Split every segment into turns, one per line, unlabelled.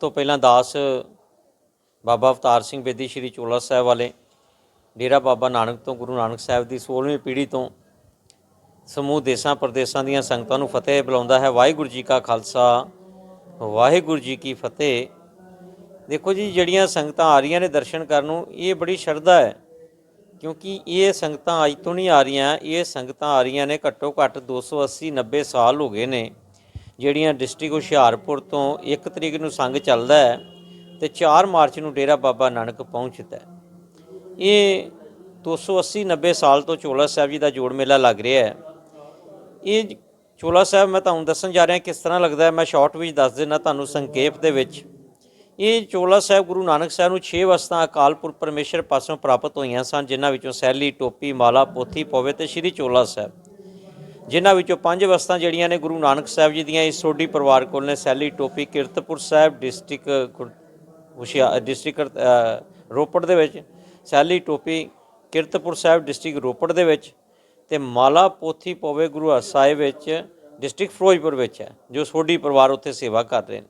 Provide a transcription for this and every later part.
ਤੋਂ ਪਹਿਲਾਂ ਦਾਸ ਬਾਬਾ ਅਵਤਾਰ ਸਿੰਘ ਬੇਦੀ ਸ਼੍ਰੀ ਚੋਲਾ ਸਾਹਿਬ ਵਾਲੇ, ਡੇਰਾ ਬਾਬਾ ਨਾਨਕ ਤੋਂ ਗੁਰੂ ਨਾਨਕ ਸਾਹਿਬ ਦੀ 16ਵੀਂ ਪੀੜ੍ਹੀ ਤੋਂ ਸਮੂਹ ਦੇਸ਼ਾਂ ਪ੍ਰਦੇਸ਼ਾਂ ਦੀਆਂ ਸੰਗਤਾਂ ਨੂੰ ਫਤਿਹ ਬੁਲਾਉਂਦਾ ਹੈ। ਵਾਹਿਗੁਰੂ ਜੀ ਕਾ ਖਾਲਸਾ, ਵਾਹਿਗੁਰੂ ਜੀ ਕੀ ਫਤਿਹ। ਦੇਖੋ ਜੀ, ਜਿਹੜੀਆਂ ਸੰਗਤਾਂ ਆ ਰਹੀਆਂ ਨੇ ਦਰਸ਼ਨ ਕਰਨ ਨੂੰ, ਇਹ ਬੜੀ ਸ਼ਰਧਾ ਹੈ, ਕਿਉਂਕਿ ਇਹ ਸੰਗਤਾਂ ਅੱਜ ਤੋਂ ਨਹੀਂ ਆ ਰਹੀਆਂ, ਇਹ ਸੰਗਤਾਂ ਆ ਰਹੀਆਂ ਨੇ ਘੱਟੋ ਘੱਟ 280 90 ਸਾਲ ਹੋ ਗਏ ਨੇ। ਜਿਹੜੀਆਂ ਡਿਸਟ੍ਰਿਕਟ ਹੁਸ਼ਿਆਰਪੁਰ ਤੋਂ 1 ਤਰੀਕ ਨੂੰ ਸੰਗ ਚੱਲਦਾ ਹੈ ਤੇ 4 ਮਾਰਚ ਨੂੰ ਡੇਰਾ ਬਾਬਾ ਨਾਨਕ ਪਹੁੰਚਦਾ ਹੈ। ਇਹ 280 90 ਸਾਲ ਤੋਂ ਚੋਲਾ ਸਾਹਿਬ ਜੀ ਦਾ ਜੋੜ ਮੇਲਾ ਲੱਗ ਰਿਹਾ ਹੈ। ਇਹ ਚੋਲਾ ਸਾਹਿਬ ਮੈਂ ਤੁਹਾਨੂੰ ਦੱਸਣ ਜਾ ਰਿਹਾ ਕਿਸ ਤਰ੍ਹਾਂ ਲੱਗਦਾ ਮੈਂ ਸ਼ਾਰਟ ਵਿੱਚ ਦੱਸ ਦਿੰਦਾ ਤੁਹਾਨੂੰ ਸੰਖੇਪ ਦੇ ਵਿੱਚ। ਇਹ ਚੋਲਾ ਸਾਹਿਬ ਗੁਰੂ ਨਾਨਕ ਸਾਹਿਬ ਨੂੰ 6 ਵਸਤਾਂ ਅਕਾਲ ਪੁਰਖ ਪਰਮੇਸ਼ਰ ਪਾਸੋਂ ਪ੍ਰਾਪਤ ਹੋਈਆਂ ਸਨ, ਜਿਨ੍ਹਾਂ ਵਿੱਚੋਂ ਸੈਲੀ, ਟੋਪੀ, ਮਾਲਾ, ਪੋਥੀ ਪੋਵੇ ਤੇ ਸ਼੍ਰੀ ਚੋਲਾ ਸਾਹਿਬ। ਜਿਨ੍ਹਾਂ ਵਿੱਚੋਂ ਪੰਜ ਵਸਤਾਂ ਜਿਹੜੀਆਂ ਨੇ ਗੁਰੂ ਨਾਨਕ ਸਾਹਿਬ ਜੀ ਦੀਆਂ ਇਸ ਸੋਢੀ ਪਰਿਵਾਰ ਕੋਲ ਨੇ, ਸੈਲੀ ਟੋਪੀ ਕਿਰਤਪੁਰ ਸਾਹਿਬ ਡਿਸਟ੍ਰਿਕਟ ਗੁਰ- ਹੁਸ਼ਿਆਰ ਡਿਸਟ੍ਰਿਕਟ ਰੋਪੜ ਦੇ ਵਿੱਚ, ਸੈਲੀ ਟੋਪੀ ਕਿਰਤਪੁਰ ਸਾਹਿਬ ਡਿਸਟ੍ਰਿਕਟ ਰੋਪੜ ਦੇ ਵਿੱਚ ਤੇ ਮਾਲਾ ਪੋਥੀ ਪੋਵੇ ਗੁਰੂ ਹਰਸਾਏ ਵਿੱਚ ਡਿਸਟ੍ਰਿਕਟ ਫਿਰੋਜ਼ਪੁਰ ਵਿੱਚ ਹੈ, ਜੋ ਸੋਢੀ ਪਰਿਵਾਰ ਉੱਥੇ ਸੇਵਾ ਕਰ ਰਹੇ ਨੇ।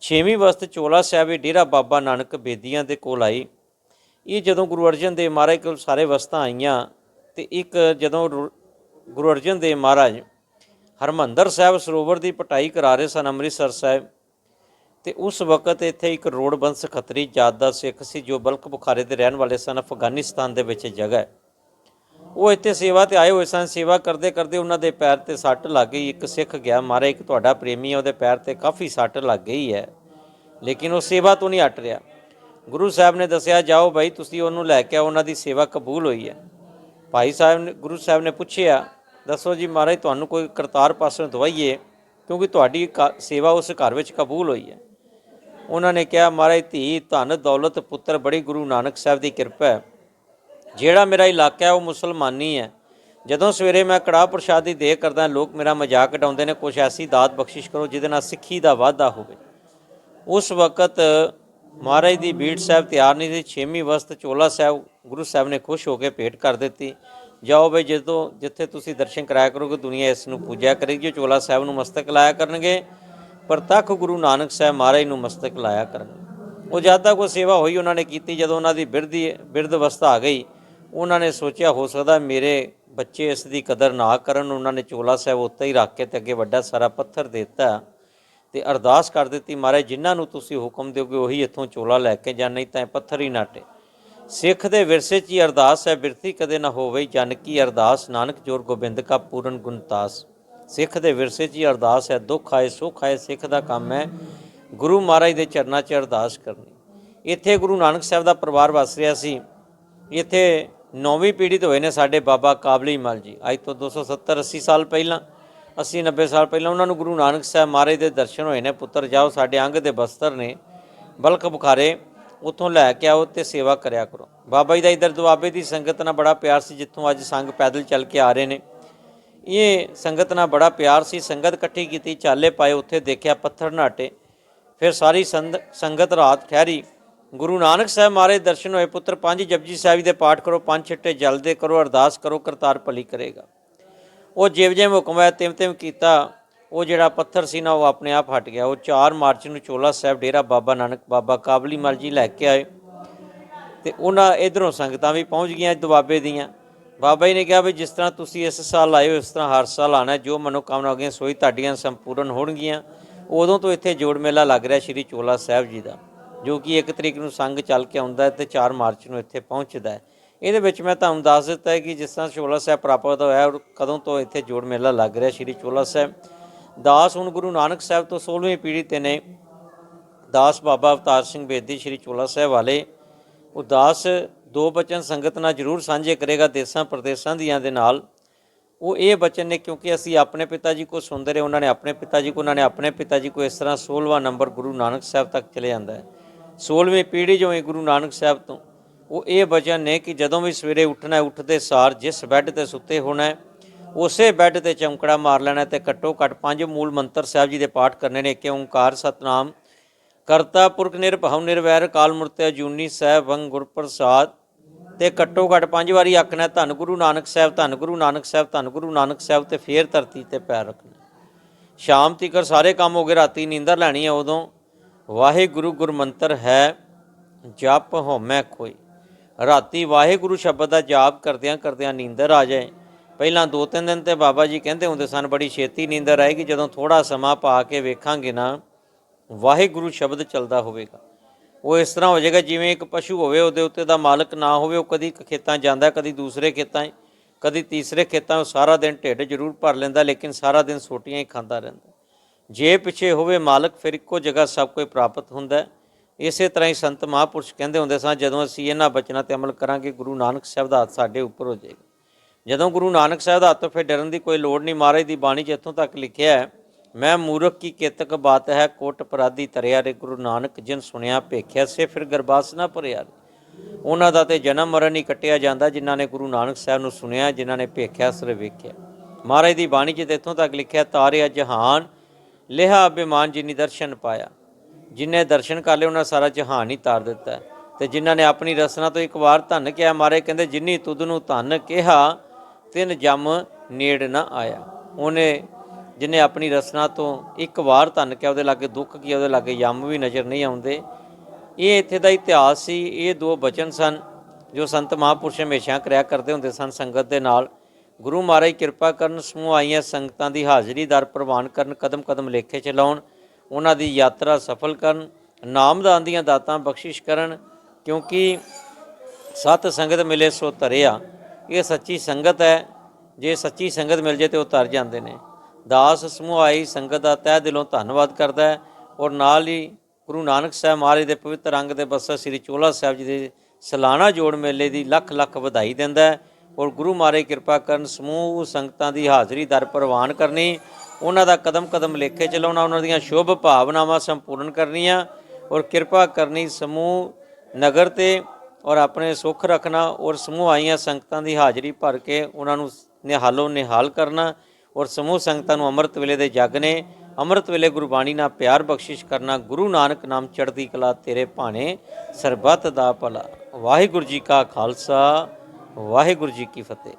ਛੇਵੀਂ ਵਸਤ ਚੋਲਾ ਸਾਹਿਬ, ਇਹ ਡੇਰਾ ਬਾਬਾ ਨਾਨਕ ਬੇਦੀਆਂ ਦੇ ਕੋਲ ਆਈ। ਇਹ ਜਦੋਂ ਗੁਰੂ ਅਰਜਨ ਦੇਵ ਮਹਾਰਾਜ ਕੋਲ ਸਾਰੇ ਵਸਤਾਂ ਆਈਆਂ ਤੇ ਇੱਕ ਜਦੋਂ ਰੁ- ਗੁਰੂ ਅਰਜਨ ਦੇਵ ਮਹਾਰਾਜ ਹਰਮੰਦਰ ਸਾਹਿਬ ਸਰੋਵਰ ਦੀ ਪਟਾਈ ਕਰਾ ਰਹੇ ਸਨ ਅੰਮ੍ਰਿਤਸਰ ਸਾਹਿਬ ਤੇ ਉਸ ਵਕਤ ਇੱਥੇ ਇੱਕ ਰੋਡਬੰਸ ਖੱਤਰੀ ਜਾਤ ਦਾ ਸਿੱਖ ਸੀ ਜੋ ਬਲਕ ਬੁਖਾਰੇ ਦੇ ਰਹਿਣ ਵਾਲੇ ਸਨ ਅਫਗਾਨਿਸਤਾਨ ਦੇ ਵਿੱਚ ਜਗ੍ਹਾ ਹੈ। ਉਹ ਇੱਥੇ ਸੇਵਾ ਤੇ ਆਏ ਹੋਏ ਸਨ, ਸੇਵਾ ਕਰਦੇ ਕਰਦੇ ਉਹਨਾਂ ਦੇ ਪੈਰ ਤੇ ਸੱਟ ਲੱਗ ਗਈ, ਇੱਕ ਸਿੱਖ ਗਿਆ ਮਾਰੇ ਇੱਕ ਤੁਹਾਡਾ ਪ੍ਰੇਮੀ ਹੈ ਉਹਦੇ ਪੈਰ ਤੇ ਕਾਫੀ ਸੱਟ ਲੱਗ ਗਈ ਹੈ। ਲੇਕਿਨ ਉਹ ਸੇਵਾ ਤੋਂ ਨਹੀਂ ਹਟ ਰਿਹਾ। ਗੁਰੂ ਸਾਹਿਬ ਨੇ ਦੱਸਿਆ, ਜਾਓ ਭਾਈ ਤੁਸੀਂ ਉਹਨੂੰ ਲੈ ਕੇ ਆਓ, ਉਹਨਾਂ ਦੀ ਸੇਵਾ ਕਬੂਲ ਹੋਈ ਹੈ। ਭਾਈ ਸਾਹਿਬ ਨੇ, ਗੁਰੂ ਸਾਹਿਬ ਨੇ ਪੁੱਛਿਆ ਦੱਸੋ ਜੀ ਮਹਾਰਾਜ, ਤੁਹਾਨੂੰ ਕੋਈ ਕਰਤਾਰ ਪਾਸੋਂ ਦਵਾਈਏ, ਕਿਉਂਕਿ ਤੁਹਾਡੀ ਕ- ਸੇਵਾ ਉਸ ਘਰ ਵਿੱਚ ਕਬੂਲ ਹੋਈ ਹੈ। ਉਹਨਾਂ ਨੇ ਕਿਹਾ, ਮਹਾਰਾਜ ਧੀ, ਧਨ ਦੌਲਤ ਪੁੱਤਰ ਬੜੀ ਗੁਰੂ ਨਾਨਕ ਸਾਹਿਬ ਦੀ ਕਿਰਪਾ ਹੈ। ਜਿਹੜਾ ਮੇਰਾ ਇਲਾਕਾ ਹੈ, ਉਹ ਮੁਸਲਮਾਨੀ ਹੈ। ਜਦੋਂ ਸਵੇਰੇ ਮੈਂ ਕੜਾਹ ਪ੍ਰਸ਼ਾਦ ਦੀ ਦੇਖ ਕਰਦਾ, ਲੋਕ ਮੇਰਾ ਮਜ਼ਾਕ ਉਡਾਉਂਦੇ ਨੇ, ਕੁਛ ਐਸੀ ਦਾਤ ਬਖਸ਼ਿਸ਼ ਕਰੋ ਜਿਹਦੇ ਨਾਲ ਸਿੱਖੀ ਦਾ ਵਾਧਾ ਹੋਵੇ। ਉਸ ਵਕਤ ਮਹਾਰਾਜ ਦੀ ਬੀੜ ਸਾਹਿਬ ਤਿਆਰ ਨਹੀਂ ਸੀ, ਛੇਵੀਂ ਵਸਤ ਚੋਲਾ ਸਾਹਿਬ, ਗੁਰੂ ਸਾਹਿਬ ਨੇ ਖੁਸ਼ ਹੋ ਕੇ ਭੇਟ ਕਰ ਦਿੱਤੀ। ਜਾਓ ਬਈ ਜਦੋਂ ਜਿੱਥੇ ਤੁਸੀਂ ਦਰਸ਼ਨ ਕਰਾਇਆ ਕਰੋਗੇ, ਦੁਨੀਆ ਇਸ ਨੂੰ ਪੂਜਿਆ ਕਰੇਗੀ, ਚੋਲਾ ਸਾਹਿਬ ਨੂੰ ਮਸਤਕ ਲਾਇਆ ਕਰਨਗੇ, ਪ੍ਰਤੱਖ ਗੁਰੂ ਨਾਨਕ ਸਾਹਿਬ ਮਹਾਰਾਜ ਨੂੰ ਮਸਤਕ ਲਾਇਆ ਕਰਨਗੇ। ਉਹ ਜਦ ਤੱਕ ਉਹ ਸੇਵਾ ਹੋਈ ਉਹਨਾਂ ਨੇ ਕੀਤੀ, ਜਦੋਂ ਉਹਨਾਂ ਦੀ ਬਿਰਧੀ ਬਿਰਧ ਅਵਸਥਾ ਆ ਗਈ, ਉਹਨਾਂ ਨੇ ਸੋਚਿਆ ਹੋ ਸਕਦਾ ਮੇਰੇ ਬੱਚੇ ਇਸ ਦੀ ਕਦਰ ਨਾ ਕਰਨ, ਉਹਨਾਂ ਨੇ ਚੋਲਾ ਸਾਹਿਬ ਉੱਤੇ ਹੀ ਰੱਖ ਕੇ ਤੇ ਅੱਗੇ ਵੱਡਾ ਸਾਰਾ ਪੱਥਰ ਦੇ ਦਿੱਤਾ ਤੇ ਅਰਦਾਸ ਕਰ ਦਿੱਤੀ, ਮਹਾਰਾਜ ਜਿਨ੍ਹਾਂ ਨੂੰ ਤੁਸੀਂ ਹੁਕਮ ਦਿਓਗੇ, ਉਹੀ ਇੱਥੋਂ ਚੋਲਾ ਲੈ ਕੇ ਜਾਂ ਨਹੀਂ ਤਾਂ ਇਹ ਪੱਥਰ ਹੀ ਨਾਟੇ ਸਿੱਖ ਦੇ ਵਿਰਸੇ 'ਚ ਹੀ ਅਰਦਾਸ ਹੈ, ਬਿਰਤੀ ਕਦੇ ਨਾ ਹੋਵੇ ਜਨ ਕੀ ਅਰਦਾਸ। ਨਾਨਕ ਜੋਰ ਗੋਬਿੰਦ ਕਾ ਪੂਰਨ ਗੁਣਤਾਸ ਸਿੱਖ ਦੇ ਵਿਰਸੇ 'ਚ ਹੀ ਅਰਦਾਸ ਹੈ, ਦੁੱਖ ਆਏ, ਸੁੱਖ ਆਏ, ਸਿੱਖ ਦਾ ਕੰਮ ਹੈ, ਗੁਰੂ ਮਹਾਰਾਜ ਦੇ ਚਰਨਾਂ 'ਚ ਅਰਦਾਸ ਕਰਨੀ। ਇੱਥੇ ਗੁਰੂ ਨਾਨਕ ਸਾਹਿਬ ਦਾ ਪਰਿਵਾਰ ਵਸ ਰਿਹਾ ਸੀ। ਇੱਥੇ ਨੌਵੀਂ ਪੀੜ੍ਹੀ ਤੋਂ ਹੋਏ ਨੇ ਸਾਡੇ ਬਾਬਾ ਕਾਬਲੀ ਮਲ ਜੀ। ਅੱਜ ਤੋਂ 270 80 ਸਾਲ ਪਹਿਲਾਂ 80 90 ਸਾਲ ਪਹਿਲਾਂ ਉਹਨਾਂ ਨੂੰ ਗੁਰੂ ਨਾਨਕ ਸਾਹਿਬ ਮਹਾਰਾਜ ਦੇ ਦਰਸ਼ਨ ਹੋਏ ਨੇ। ਪੁੱਤਰ ਜਾਓ, ਸਾਡੇ ਅੰਗ ਦੇ ਬਸਤਰ ਨੇ, ਬਲਕ ਬੁਖਾਰੇ ਉੱਥੋਂ ਲੈ ਕੇ ਆਓ ਤੇ ਸੇਵਾ ਕਰਿਆ ਕਰੋ। ਬਾਬਾ ਜੀ ਦਾ ਇਧਰ ਦੁਆਬੇ ਦੀ ਸੰਗਤ ਨਾਲ ਬੜਾ ਪਿਆਰ ਸੀ, ਜਿੱਥੋਂ ਅੱਜ ਸੰਗ ਪੈਦਲ ਚੱਲ ਕੇ ਆ ਰਹੇ ਨੇ। ਇਹ ਸੰਗਤ ਨਾਲ ਬੜਾ ਪਿਆਰ ਸੀ, ਸੰਗਤ ਇਕੱਠੀ ਕੀਤੀ, ਚਾਲੇ ਪਾਏ, ਉੱਥੇ ਦੇਖਿਆ ਪੱਥਰ ਨਾਟੇ। ਫਿਰ ਸਾਰੀ ਸੰਦ- ਸੰਗਤ ਰਾਤ ਠਹਿਰੀ। ਗੁਰੂ ਨਾਨਕ ਸਾਹਿਬ ਮਹਾਰਾਜ ਦਰਸ਼ਨ ਹੋਏ, ਪੁੱਤਰ ਪੰਜ ਜਪਜੀ ਸਾਹਿਬ ਦੇ ਪਾਠ ਕਰੋ, ਪੰਜ ਛਿੱਟੇ ਜਲਦੇ ਕਰੋ, ਅਰਦਾਸ ਕਰੋ ਕਰਤਾਰ ਭਲੀ ਕਰੇਗਾ। ਉਹ ਜਿਵ ਜਿਵੇਂ ਹੁਕਮ ਹੈ ਤਿਮ ਤਿਮ ਕੀਤਾ। ਉਹ ਜਿਹੜਾ ਪੱਥਰ ਸੀ ਨਾ, ਉਹ ਆਪਣੇ ਆਪ ਹਟ ਗਿਆ। ਉਹ 4 ਮਾਰਚ ਨੂੰ ਚੋਲਾ ਸਾਹਿਬ ਡੇਰਾ ਬਾਬਾ ਨਾਨਕ, ਬਾਬਾ ਕਾਬਲੀ ਮਲ ਜੀ ਲੈ ਕੇ ਆਏ। ਤੇ ਉਹਨਾਂ ਇਧਰੋਂ ਸੰਗਤਾਂ ਵੀ ਪਹੁੰਚ ਗਈਆਂ ਦੁਆਬੇ ਦੀਆਂ। ਬਾਬਾ ਜੀ ਨੇ ਕਿਹਾ ਵੀ ਜਿਸ ਤਰ੍ਹਾਂ ਤੁਸੀਂ ਇਸ ਸਾਲ ਆਏ ਹੋ, ਇਸ ਤਰ੍ਹਾਂ ਹਰ ਸਾਲ ਆਣਾ ਹੈ। ਜੋ ਮਨੋਕਾਮਨਾ ਹੋ ਗਈਆਂ ਸੋਈ ਤੁਹਾਡੀਆਂ ਸੰਪੂਰਨ ਹੋਣਗੀਆਂ। ਉਦੋਂ ਤੋਂ ਇੱਥੇ ਜੋੜ ਮੇਲਾ ਲੱਗ ਰਿਹਾ ਸ਼੍ਰੀ ਚੋਲਾ ਸਾਹਿਬ ਜੀ ਦਾ, ਜੋ ਕਿ 1 ਤਰੀਕ ਨੂੰ ਸੰਗ ਚੱਲ ਕੇ ਆਉਂਦਾ ਹੈ ਤੇ 4 ਮਾਰਚ ਨੂੰ ਇੱਥੇ ਪਹੁੰਚਦਾ ਹੈ। ਇਹਦੇ ਵਿੱਚ ਮੈਂ ਤੁਹਾਨੂੰ ਦੱਸ ਦਿੱਤਾ ਹੈ ਕਿ ਜਿਸ ਤਰ੍ਹਾਂ ਚੋਲਾ ਸਾਹਿਬ ਪ੍ਰਾਪਤ ਹੋਇਆ ਔਰ ਕਦੋਂ ਤੋਂ ਇੱਥੇ ਜੋੜ ਮੇਲਾ ਲੱਗ ਰਿਹਾ ਸ਼੍ਰੀ ਚੋਲਾ ਸਾਹਿਬ। ਦਾਸ ਹੁਣ ਗੁਰੂ ਨਾਨਕ ਸਾਹਿਬ ਤੋਂ 16ਵੀਂ ਪੀੜ੍ਹੀ ਤੇ ਨੇ। ਦਾਸ ਬਾਬਾ ਅਵਤਾਰ ਸਿੰਘ ਬੇਦੀ ਸ਼੍ਰੀ ਚੋਲਾ ਸਾਹਿਬ ਵਾਲੇ। ਉਹ ਦਾਸ ਦੋ ਬਚਨ ਸੰਗਤ ਨਾਲ ਜ਼ਰੂਰ ਸਾਂਝੇ ਕਰੇਗਾ ਦੇਸਾਂ ਪ੍ਰਦੇਸਾਂ ਦੀਆਂ ਦੇ ਨਾਲ। ਉਹ ਇਹ ਬਚਨ ਨੇ ਕਿਉਂਕਿ ਅਸੀਂ ਆਪਣੇ ਪਿਤਾ ਜੀ ਕੋ ਸੁਣਦੇ ਰਹੇ, ਉਹਨਾਂ ਨੇ ਆਪਣੇ ਪਿਤਾ ਜੀ ਕੋ ਉਹਨਾਂ ਨੇ ਆਪਣੇ ਪਿਤਾ ਜੀ ਕੋ ਇਸ ਤਰ੍ਹਾਂ 16ਵਾਂ ਨੰਬਰ ਗੁਰੂ ਨਾਨਕ ਸਾਹਿਬ ਤੱਕ ਚਲੇ ਜਾਂਦਾ ਹੈ। 16ਵੀਂ ਪੀੜ੍ਹੀ ਜੋ ਹੈ ਗੁਰੂ ਨਾਨਕ ਸਾਹਿਬ ਤੋਂ, ਉਹ ਇਹ ਬਚਨ ਨੇ ਕਿ ਜਦੋਂ ਵੀ ਸਵੇਰੇ ਉੱਠਣਾ ਉੱਠਦੇ ਸਾਰ ਜਿਸ ਬੈੱਡ ਤੇ ਸੁੱਤੇ ਹੋਣਾ ਉਸੇ ਬੈੱਡ ਤੇ ਚਮਕੜਾ ਮਾਰ ਲੈਣਾ ਤੇ ਘੱਟੋ ਘੱਟ ਪੰਜ ਮੂਲ ਮੰਤਰ ਸਾਹਿਬ ਜੀ ਦੇ ਪਾਠ ਕਰਨੇ ਨੇ ਕਿ ਓੰਕਾਰ ਸਤਨਾਮ, ਕਰਤਾ ਪੁਰਖ ਨਿਰਭਉ ਨਿਰਵੈਰ, ਕਾਲ ਮੂਰਤਿ ਜੂਨੀ ਸਾਹਿਬ, ਵੰਗ ਗੁਰ ਪ੍ਰਸਾਦ ਤੇ ਘੱਟੋ ਘੱਟ ਪੰਜ ਵਾਰੀ ਆਖਣਾ ਧੰਨ ਗੁਰੂ ਨਾਨਕ ਸਾਹਿਬ, ਧੰਨ ਗੁਰੂ ਨਾਨਕ ਸਾਹਿਬ, ਧੰਨ ਗੁਰੂ ਨਾਨਕ ਸਾਹਿਬ ਤੇ ਫੇਰ ਧਰਤੀ ਤੇ ਪੈਰ ਰੱਖਣਾ ਸ਼ਾਮ ਤੀਕਰ ਸਾਰੇ ਕੰਮ ਹੋ ਗਏ, ਰਾਤੀ ਨੀਂਦਰ ਲੈਣੀ ਹੈ ਉਦੋਂ। ਵਾਹਿਗੁਰੂ ਗੁਰਮੰਤਰ ਹੈ, ਜਪ ਹੋਮੈ ਕੋਈ। ਰਾਤੀ ਵਾਹਿਗੁਰੂ ਸ਼ਬਦ ਦਾ ਜਾਪ ਕਰਦਿਆਂ ਕਰਦਿਆਂ ਨੀਂਦਰ ਆ ਜਾਏ। ਪਹਿਲਾਂ ਦੋ ਤਿੰਨ ਦਿਨ ਤੇ ਬਾਬਾ ਜੀ ਕਹਿੰਦੇ ਹੁੰਦੇ ਸਨ ਬੜੀ ਛੇਤੀ ਨੀਂਦਰ ਆਏਗੀ ਜਦੋਂ ਥੋੜਾ ਸਮਾਂ ਪਾ ਕੇ ਵੇਖਾਂਗੇ ਨਾ ਵਾਹਿਗੁਰੂ ਸ਼ਬਦ ਚੱਲਦਾ ਹੋਵੇਗਾ। ਉਹ ਇਸ ਤਰ੍ਹਾਂ ਹੋ ਜਾਏਗਾ ਜਿਵੇਂ ਇੱਕ ਪਸ਼ੂ ਹੋਵੇ ਉਹਦੇ ਉੱਤੇ ਦਾ ਮਾਲਕ ਨਾ ਹੋਵੇ ਉਹ ਕਦੀ ਇੱਕ ਖੇਤਾਂ ਜਾਂਦਾ ਕਦੀ ਦੂਸਰੇ ਖੇਤਾਂ 'ਚ, ਕਦੀ ਤੀਸਰੇ ਖੇਤਾਂ ਉਹ ਸਾਰਾ ਦਿਨ ਢਿੱਡ ਜ਼ਰੂਰ ਭਰ ਲੈਂਦਾ ਲੇਕਿਨ ਸਾਰਾ ਦਿਨ ਸੋਟੀਆਂ ਹੀ ਖਾਂਦਾ ਰਹਿੰਦਾ। ਜੇ ਪਿੱਛੇ ਹੋਵੇ ਮਾਲਕ ਫਿਰ ਇੱਕੋ ਜਗ੍ਹਾ ਸਭ ਕੁਝ ਪ੍ਰਾਪਤ ਹੁੰਦਾ। ਇਸੇ ਤਰ੍ਹਾਂ ਹੀ ਸੰਤ ਮਹਾਂਪੁਰਸ਼ ਕਹਿੰਦੇ ਹੁੰਦੇ ਸਨ ਜਦੋਂ ਅਸੀਂ ਇਹਨਾਂ ਬਚਨਾਂ ਤੇ ਅਮਲ ਕਰਾਂਗੇ ਗੁਰੂ ਨਾਨਕ ਸਾਹਿਬ ਦਾ ਹੱਥ ਸਾਡੇ ਉੱਪਰ ਹੋ ਜਾਏਗਾ। ਜਦੋਂ ਗੁਰੂ ਨਾਨਕ ਸਾਹਿਬ ਦਾ ਹੱਥ ਤੋਂ ਫਿਰ ਡਰਨ ਦੀ ਕੋਈ ਲੋੜ ਨਹੀਂ, ਮਹਾਰਾਜ ਦੀ ਬਾਣੀ 'ਚ ਇੱਥੋਂ ਤੱਕ ਲਿਖਿਆ ਹੈ, ਮੈਂ ਮੂਰਖ ਕੀ ਕੇਤਕ ਬਾਤ ਹੈ, ਕੋਟ ਪਰਾਦੀ ਤਰਿਆ ਰੇ ਗੁਰੂ ਨਾਨਕ, ਜਿਨ ਸੁਣਿਆ ਭੇਖਿਆ ਸੇ ਫਿਰ ਗਰਬਾਸ ਨਾ ਭਰਿਆ ਰੇ। ਉਹਨਾਂ ਦਾ ਤੇ ਜਨਮ ਮਰਨ ਹੀ ਕੱਟਿਆ ਜਾਂਦਾ, ਜਿਨ੍ਹਾਂ ਨੇ ਗੁਰੂ ਨਾਨਕ ਸਾਹਿਬ ਨੂੰ ਸੁਣਿਆ, ਜਿਨ੍ਹਾਂ ਨੇ ਭੇਖਿਆ ਸਰ ਵੇਖਿਆ ਮਹਾਰਾਜ ਦੀ ਬਾਣੀ 'ਚ ਤੇ ਇੱਥੋਂ ਤੱਕ ਲਿਖਿਆ, ਤਾਰਿਆ ਜਹਾਨ, ਲਿਹਾ ਅਭਿਮਾਨ ਜਿਨੀ ਦਰਸ਼ਨ ਪਾਇਆ ਜਿਨੇ ਦਰਸ਼ਨ ਕਰ ਲਏ, ਉਹਨਾਂ ਸਾਰਾ ਜਹਾਨ ਹੀ ਤਾਰ ਦਿੱਤਾ ਹੈ। ਤੇ ਜਿਨ੍ਹਾਂ ਨੇ ਆਪਣੀ ਰਸਨਾ ਤੋਂ ਇੱਕ ਵਾਰ ਧੰਨ ਕਿਹਾ ਮਾਰੇ ਕਹਿੰਦੇ, ਜਿਨੀ ਤੁਧ ਨੂੰ ਧੰਨ ਕਿਹਾ ਤਿੰਨ ਜਮ ਨੇੜ ਨਾ ਆਇਆ। ਉਹਨੇ ਜਿਨੇ ਆਪਣੀ ਰਸਨਾ ਤੋਂ ਇੱਕ ਵਾਰ ਧੰਨ ਕਿਹਾ, ਉਹਦੇ ਲਾਗੇ ਦੁੱਖ ਕੀ ਉਹਦੇ ਲਾਗੇ ਯਮ ਵੀ ਨਜ਼ਰ ਨਹੀਂ ਆਉਂਦੇ। ਇਹ ਇੱਥੇ ਦਾ ਇਤਿਹਾਸ ਸੀ, ਇਹ ਦੋ ਬਚਨ ਸਨ ਜੋ ਸੰਤ ਮਹਾਂਪੁਰਸ਼ ਹਮੇਸ਼ਾ ਕਰਿਆ ਕਰਦੇ ਹੁੰਦੇ ਸਨ ਸੰਗਤ ਦੇ ਨਾਲ। ਗੁਰੂ ਮਹਾਰਾਜ ਕਿਰਪਾ ਕਰਨ ਸਮੂਹ ਆਈਆਂ ਸੰਗਤਾਂ ਦੀ ਹਾਜ਼ਰੀ ਦਰ ਪ੍ਰਵਾਨ ਕਰਨ ਕਦਮ ਕਦਮ ਲੇਖੇ ਚਲਾਉਣ, ਉਹਨਾਂ ਦੀ ਯਾਤਰਾ ਸਫਲ ਕਰਨ, ਨਾਮਦਾਨ ਦੀਆਂ ਦਾਤਾਂ ਬਖਸ਼ਿਸ਼ ਕਰਨ, ਕਿਉਂਕਿ ਸਤ ਸੰਗਤ ਮਿਲੇ ਸੋ ਧਰਿਆ। ਇਹ ਸੱਚੀ ਸੰਗਤ ਹੈ। ਜੇ ਸੱਚੀ ਸੰਗਤ ਮਿਲ ਜੇ ਤੇ ਉਹ ਤਰ ਜਾਂਦੇ ਨੇ। ਦਾਸ ਸਮੂਹ ਆਈ ਸੰਗਤ ਦਾ ਤਹਿ ਦਿਲੋਂ ਧੰਨਵਾਦ ਕਰਦਾ ਹੈ ਔਰ ਨਾਲ ਹੀ ਗੁਰੂ ਨਾਨਕ ਸਾਹਿਬ ਮਹਾਰਾਜ ਦੇ ਪਵਿੱਤਰ ਅੰਗ ਦੇ ਬਸਾ ਸ੍ਰੀ ਚੋਲਾ ਸਾਹਿਬ ਜੀ ਦੇ ਸਲਾਨਾ ਜੋੜ ਮੇਲੇ ਦੀ ਲੱਖ ਲੱਖ ਵਧਾਈ ਦਿੰਦਾ ਹੈ ਔਰ ਗੁਰੂ ਮਹਾਰਾਜ ਕਿਰਪਾ ਕਰਨ ਸਮੂਹ ਸੰਗਤਾਂ ਦੀ ਹਾਜ਼ਰੀ ਦਰ ਪ੍ਰਵਾਨ ਕਰਨੀ, ਉਹਨਾਂ ਦਾ ਕਦਮ ਕਦਮ ਲੇਖੇ ਚਲਾਉਣਾ, ਉਹਨਾਂ ਦੀਆਂ ਸ਼ੁਭ ਭਾਵਨਾਵਾਂ ਸੰਪੂਰਨ ਕਰਨੀਆਂ ਔਰ ਕਿਰਪਾ ਕਰਨੀ ਸਮੂਹ ਨਗਰ ਤੇ ਔਰ ਆਪਣੇ ਸੁੱਖ ਰੱਖਣਾ ਔਰ ਸਮੂਹ ਆਈਆਂ ਸੰਗਤਾਂ ਦੀ ਹਾਜ਼ਰੀ ਭਰ ਕੇ ਉਹਨਾਂ ਨੂੰ ਨਿਹਾਲੋ, ਨਿਹਾਲ ਕਰਨਾ ਔਰ ਸਮੂਹ ਸੰਗਤਾਂ ਨੂੰ ਅੰਮ੍ਰਿਤ ਵੇਲੇ ਦੇ ਜਗ ਨੇ, ਅੰਮ੍ਰਿਤ ਵੇਲੇ ਗੁਰਬਾਣੀ ਨਾਲ ਪਿਆਰ ਬਖਸ਼ਿਸ਼ ਕਰਨਾ, ਗੁਰੂ ਨਾਨਕ ਨਾਮ ਚੜ੍ਹਦੀ ਕਲਾ ਤੇਰੇ ਭਾਣੇ, ਸਰਬੱਤ ਦਾ ਭਲਾ। ਵਾਹਿਗੁਰੂ ਜੀ ਕਾ ਖਾਲਸਾ, ਵਾਹਿਗੁਰੂ ਜੀ ਕੀ ਫਤਿਹ।